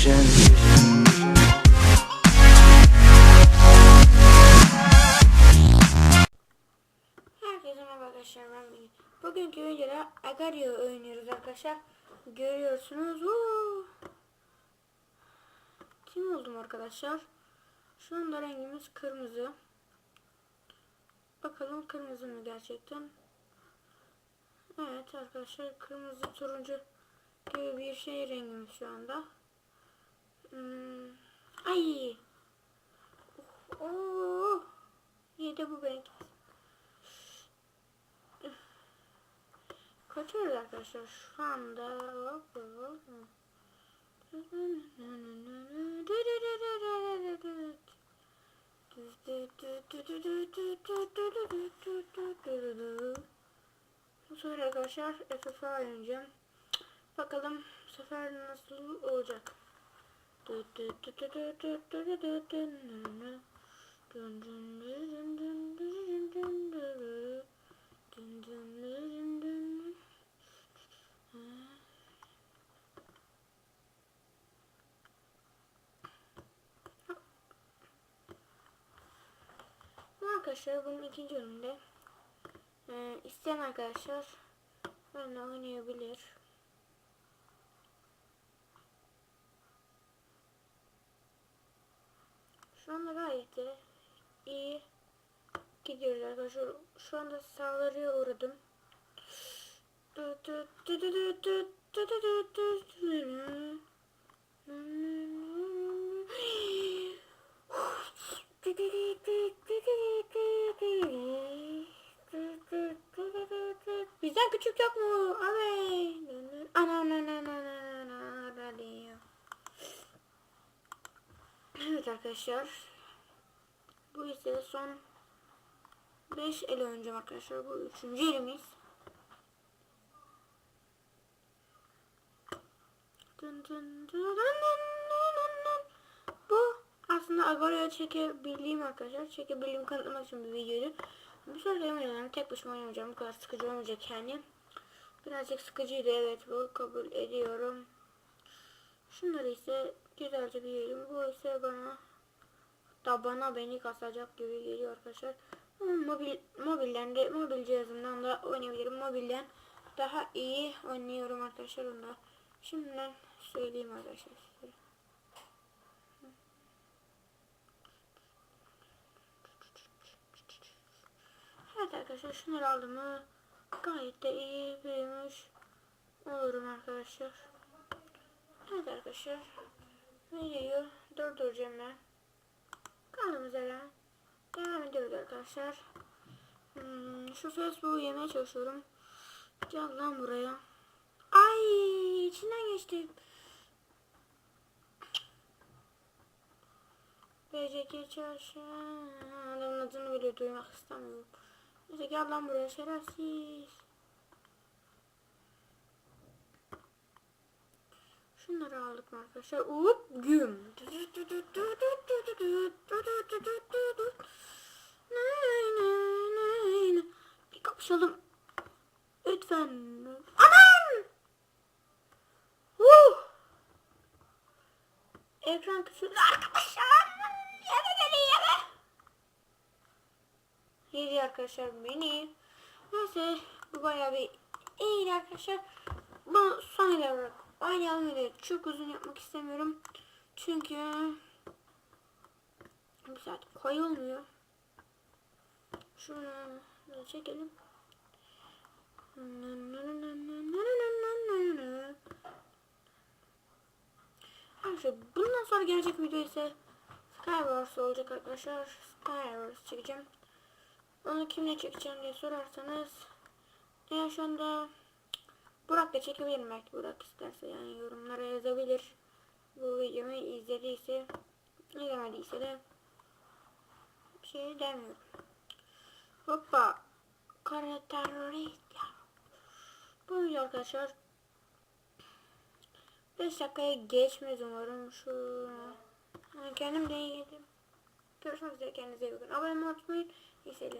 vision. Herkese merhaba arkadaşlar ben Bilgi. Bugünkü videoda Agario oynuyoruz arkadaşlar. Görüyorsunuz. Woo! Kim oldum arkadaşlar? Şu anda rengimiz kırmızı. Bakalım kırmızı mı gerçekten? Evet arkadaşlar kırmızı turuncu gibi bir şey rengimiz şu anda. Hmm. Ay. Oh. Yedi bu renk. Kaçıyoruz arkadaşlar şu anda. Bu sefer arkadaşlar FF oynayacağım. Bakalım bu sefer nasıl olacak. Arkadaşlar bunun ikinci bölümünde e, isteyen arkadaşlar benimle oynayabilir. Şu anda gayet de iyi gidiyoruz arkadaşlar. Şu anda saldırıya uğradım. Bizden küçük yok mu? Abi. Ana ana ana ana ana. Evet arkadaşlar. Bu ise son 5 el oynayacağım arkadaşlar. Bu üçüncü elimiz. Dın dın dın dın dın dın. Bu aslında Agora'ya çekebildiğim arkadaşlar. Çekebildiğim kanıtlamak için bir videoydu. Bu sefer oynayacağım. Tek başıma oynayacağım. Bu kadar sıkıcı olmayacak yani. Birazcık sıkıcıydı evet bu kabul ediyorum. Şunları ise güzelce büyüyelim. Bu ise bana da bana beni kasacak gibi geliyor arkadaşlar. Ama mobil mobilden de mobil cihazımdan da oynayabilirim. Mobilden daha iyi oynuyorum arkadaşlar onda. Şimdiden söyleyeyim arkadaşlar size. Evet arkadaşlar şunları aldım mı gayet de iyi büyümüş olurum arkadaşlar. Evet arkadaşlar videoyu durduracağım ben. Kaldığımız yerden devam ediyoruz arkadaşlar. Hmm, şu Facebook'u yemeye çalışıyorum. Gel lan buraya. Ay içinden geçtim. BCK çarşı. Adamın adını bile duymak istemiyorum. Neyse gel lan buraya şerefsiz. Şunları aldık arkadaşlar? Hop güm. Bir kapışalım. Lütfen. Aman! Uh! Ekran küçüldü arkadaşlar. Yeme beni yeme. Yedi arkadaşlar beni. Neyse bu bayağı bir iyiydi arkadaşlar. Bu son ile olarak oynayalım videoyu çok uzun yapmak istemiyorum. Çünkü bir saat koyulmuyor. Şunu da çekelim. Arkadaşlar bundan sonra gelecek video ise Skywars olacak arkadaşlar. Skywars çekeceğim. Onu kimle çekeceğim diye sorarsanız eğer şu anda Burak da çekebilirim belki Burak isterse yani yorumlara yazabilir. Bu videomu izlediyse izlemediyse de bir şey demiyorum. Hoppa. Kara. Bu video arkadaşlar 5 dakikaya geçmez umarım şu yani kendim de yedim. Görüşmek üzere kendinize iyi bakın. Abone olmayı unutmayın. İyi seyirler.